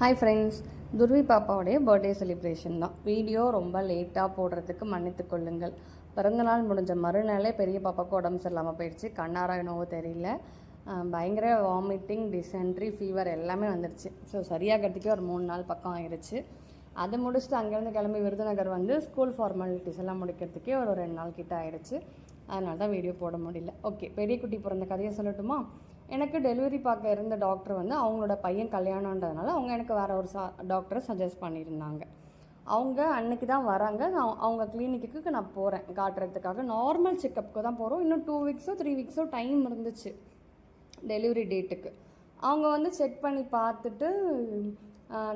Hi friends Durvi பாப்பாவுடைய birthday celebration தான். Video ரொம்ப லேட்டாக போடுறதுக்கு மன்னித்து கொள்ளுங்கள். பிறந்தநாள் முடிஞ்ச மறுநாளே பெரிய பாப்பாவுக்கு உடம்பு சரியில்லாமல் போயிடுச்சு. கண்ணாரா என்னவோ தெரியல. பயங்கர வாமிட்டிங் டிசென்ட்ரி ஃபீவர் எல்லாமே வந்துடுச்சு ஸோ சரியாகிறதுக்கே ஒரு மூணு நாள் பக்கம் ஆயிடுச்சு அதை முடிச்சுட்டு அங்கேருந்து கிளம்பி விருதுநகர் வந்து ஸ்கூல் ஃபார்மாலிட்டிஸ் எல்லாம் முடிக்கிறதுக்கே ஒரு ரெண்டு நாள் கிட்ட ஆயிடுச்சு அதனால தான் வீடியோ போட முடியல. ஓகே பெரிய குட்டி பிறந்த கதையை சொல்லட்டுமா? எனக்கு டெலிவரி பார்க்க இருந்த டாக்டர் வந்து அவங்களோட பையன் கல்யாணன்றதுனால அவங்க எனக்கு வேறு ஒரு சா டாக்டரை சஜஸ்ட் பண்ணியிருந்தாங்க. அவங்க அன்னைக்கு தான் வராங்க. நான் அவங்க கிளினிக்கு நான் போகிறேன் காட்டுறதுக்காக நார்மல் செக்கப்புக்கு தான் போகிறோம் இன்னும் டூ வீக்ஸோ த்ரீ வீக்ஸோ டைம் இருந்துச்சு டெலிவரி டேட்டுக்கு அவங்க வந்து செக் பண்ணி பார்த்துட்டு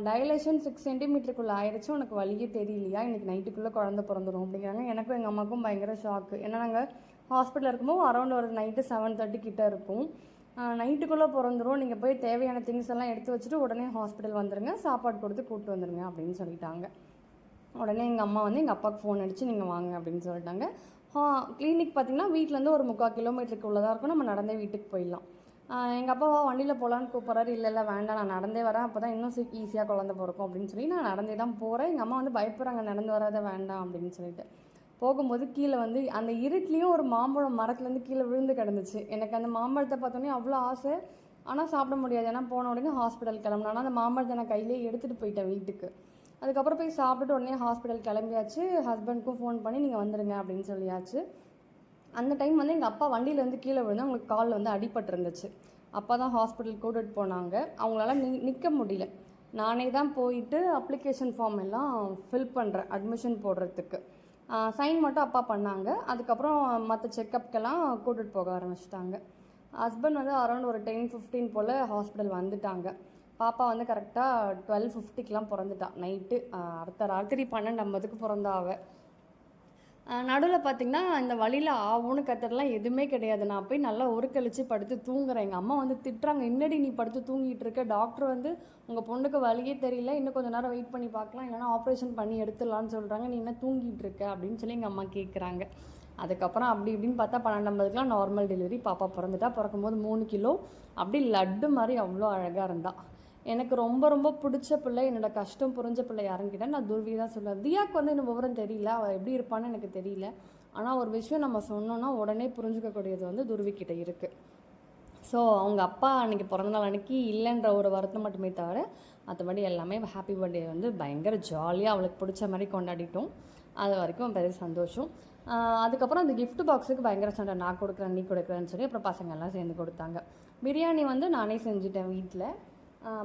டைலேஷன் சிக்ஸ் சென்டிமீட்டருக்குள்ளே ஆயிடுச்சு உனக்கு வழியே தெரியலையா? இன்னைக்கு நைட்டுக்குள்ளே குழந்த பிறந்துடும் அப்படிங்கிறாங்க. எனக்கும் எங்கள் அம்மாவுக்கும் பயங்கர ஷாக்கு ஏன்னா நாங்கள் ஹாஸ்பிட்டலில் இருக்கும்போது அரௌண்ட் ஒரு நைட்டு செவன் தேர்ட்டி கிட்டே இருக்கும் நைட்டுக்குள்ளே பிறந்துரும். நீங்கள் போய் தேவையான திங்ஸ் எல்லாம் எடுத்து வச்சுட்டு உடனே ஹாஸ்பிட்டல் வந்துடுங்க சாப்பாடு கொடுத்து கூப்பிட்டு வந்துடுங்க அப்படின்னு சொல்லிட்டாங்க. உடனே எங்கள் அம்மா வந்து எங்கள் அப்பாவுக்கு ஃபோன் அடித்து நீங்கள் வாங்க அப்படின்னு சொல்லிட்டாங்க. கிளினிக் பார்த்திங்கன்னா வீட்டிலேருந்து ஒரு முக்கால் கிலோமீட்டருக்கு உள்ளதாக இருக்கும். நம்ம நடந்தே வீட்டுக்கு போயிடலாம். எங்கள் அப்பாவா வண்டியில் போகலான்னு கூப்பிட்றாரு. இல்லை இல்லை வேண்டாம். நான் நடந்தே வரேன். அப்போ தான் இன்னும் சீ ஈஸியாக குழந்த பிறக்கும் அப்படின்னு சொல்லி நான் நடந்தே தான் போகிறேன் எங்கள் அம்மா வந்து பயப்படுறாங்க நடந்து வராத வேண்டாம் அப்படின்னு சொல்லிட்டு. போகும்போது கீழே வந்து அந்த இருட்லேயும் ஒரு மாம்பழம் மரத்துலேருந்து கீழே விழுந்து கிடந்துச்சு. எனக்கு அந்த மாம்பழத்தை பார்த்தோன்னே அவ்வளோ ஆசை. ஆனால் சாப்பிட முடியாது. ஏன்னா போன உடனே ஹாஸ்பிட்டல் கிளம்புனா ஆனால் அந்த மாம்பழத்தை நான் கையிலே எடுத்துகிட்டு போயிட்டேன் வீட்டுக்கு. அதுக்கப்புறம் போய் சாப்பிட்டுட்டு உடனே ஹாஸ்பிட்டல் கிளம்பியாச்சு. ஹஸ்பண்ட்க்கும் ஃபோன் பண்ணி நீங்கள் வந்துடுங்க அப்படின்னு சொல்லியாச்சு. அந்த டைம் வந்து எங்கள் அப்பா வண்டியிலேருந்து கீழே விழுந்து அவங்களுக்கு காலில் வந்து அடிபட்டிருந்துச்சு. அப்பா தான் ஹாஸ்பிட்டல் கூட்டிகிட்டு போனாங்க. அவங்களால நி நிற்க முடியல. நானே தான் போயிட்டு அப்ளிகேஷன் ஃபார்ம் எல்லாம் ஃபில் பண்ணுறேன் அட்மிஷன் போடுறதுக்கு. சைன் மட்டும் அப்பா பண்ணாங்க. அதுக்கப்புறம் மற்ற செக்கப்க்கெல்லாம் கூட்டிகிட்டு போக ஆரம்பிச்சிட்டாங்க. ஹஸ்பண்ட் வந்து அரௌண்ட் ஒரு டென் ஃபிஃப்டீன் போல் ஹாஸ்பிட்டல் வந்துட்டாங்க. பாப்பா வந்து கரெக்டாக டுவெல் ஃபிஃப்டிக்கெலாம் பிறந்துட்டான் நைட்டு அடுத்த ராத்திரி பன்னெண்டு ஐம்பதுக்கு பிறந்தா நடுவில் பார்த்திங்கன்னா இந்த வழியில் ஆவுன்னு கத்துறதுலாம் எதுவுமே கிடையாது. நான் போய் நல்லா உருக்கழிச்சு படுத்து தூங்குறேன். எங்கள் அம்மா வந்து திட்டுறாங்க இன்னடி நீ படுத்து தூங்கிட்டு இருக்க? டாக்டர் வந்து உங்கள் பொண்ணுக்கு வழியே தெரியல. இன்னும் கொஞ்சம் நேரம் வெயிட் பண்ணி பார்க்கலாம். இல்லைனா ஆப்ரேஷன் பண்ணி எடுத்துடலான்னு சொல்கிறாங்க நீ என்ன தூங்கிட்டு இருக்க? அப்படின்னு சொல்லி எங்கள் அம்மா கேட்குறாங்க அதுக்கப்புறம் அப்படி இப்படின்னு பார்த்தா பன்னெண்டு நார்மல் டெலிவரி பாப்பா பிறந்துட்டா பிறக்கும்போது மூணு கிலோ. அப்படி லட்டு மாதிரி அவ்வளோ அழகாக இருந்தா. எனக்கு ரொம்ப ரொம்ப பிடிச்ச பிள்ளை என்னோட கஷ்டம் புரிஞ்ச பிள்ளை யாருன்னு கேட்டால் நான் துர்வி தான் சொல்லுவேன். தியாக்கு வந்து இன்னும் விவரம் தெரியல. அவள் எப்படி இருப்பான்னு எனக்கு தெரியல. ஆனால் ஒரு விஷயம் நம்ம சொன்னோன்னா உடனே புரிஞ்சுக்கக்கூடியது வந்து துர்வி இருக்குது ஸோ அவங்க அப்பா அன்றைக்கி பிறந்தநாள் அன்னைக்கு இல்லைன்ற ஒரு வருத்தம் மட்டுமே தவிர மற்றபடி எல்லாமே ஹாப்பி பர்த்டே வந்து பயங்கர ஜாலியாக அவளுக்கு பிடிச்ச மாதிரி கொண்டாடிட்டோம். அது வரைக்கும் பெரிய சந்தோஷம். அதுக்கப்புறம் அந்த கிஃப்ட் பாக்ஸுக்கு பயங்கர சண்டை. நான் கொடுக்குறேன் நீ கொடுக்குறேன்னு சொல்லி அப்புறம் பசங்கள்லாம் சேர்ந்து கொடுத்தாங்க. பிரியாணி வந்து நானே செஞ்சுட்டேன் வீட்டில்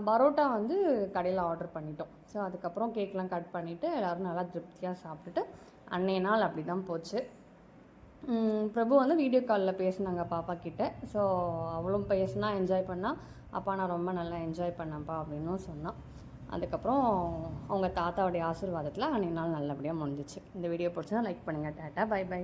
பரோட்டா வந்து கடையில் ஆர்டர் பண்ணிட்டோம். ஸோ அதுக்கப்புறம் கேக்லாம் கட் பண்ணிவிட்டு எல்லோரும் நல்லா திருப்தியாக சாப்பிட்டுட்டு அன்னைய நாள் அப்படி தான் போச்சு பிரபு வந்து வீடியோ காலில் பேசினாங்க பாப்பா கிட்ட. ஸோ அவளும் பேசினா என்ஜாய் பண்ணால் அப்பா நான் ரொம்ப நல்லா என்ஜாய் பண்ணேன்ப்பா அப்படின்னும் சொன்னான். அதுக்கப்புறம் அவங்க தாத்தாவுடைய ஆசீர்வாதத்தில் அன்றைய நாள் நல்லபடியாக முடிஞ்சிச்சு. இந்த வீடியோ பிடிச்சா லைக் பண்ணுங்கள் டாட்டா பை பை